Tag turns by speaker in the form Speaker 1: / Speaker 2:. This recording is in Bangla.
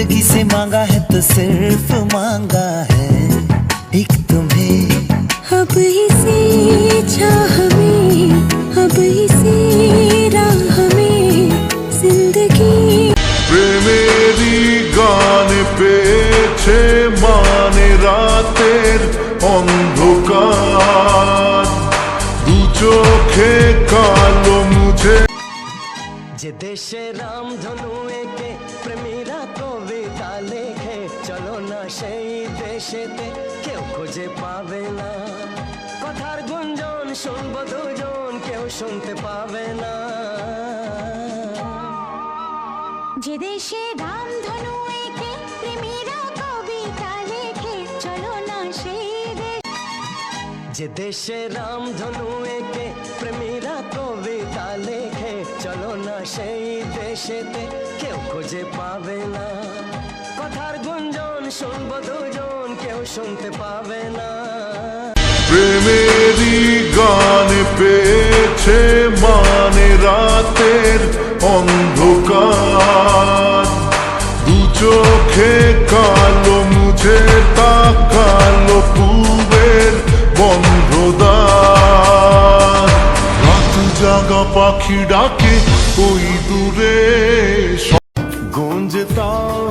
Speaker 1: जिंदगी से मांगा है तो सिर्फ मांगा है एक तुम्हें
Speaker 2: अब इसी चाह में अब इसी राह में जिंदगी
Speaker 3: প্রেমেরই গান পেয়েছে মানে রাতের অন্ধকার দু চোখে কালো
Speaker 4: যে দেশে রাম ধনু একে প্রেমীরা কবিতা লেখে। চলো না সেই দেশেতে কেউ খুঁজে পাবে না। কথার গুঞ্জন শুনব দুজন কেউ শুনতে পাবে না।
Speaker 2: যে দেশে রামধনু একে প্রেমীরা কবিতা লেখে। চলো না সেই দেশ
Speaker 4: যে দেশে রাম ধনু একে প্রেমীরা কবিতা সেই দেশেতে কেউ খুঁজে পাবে না। কথার গুঞ্জন শুনব দুজন, কেউ শুনতে পাবে না।
Speaker 3: প্রেমেরই গান পেয়েছে মানে রাতের অন্ধকার। দু চোখে কালো মুছে জাগা পাখি ডাকে ওই দূরে
Speaker 4: গঞ্জে তাও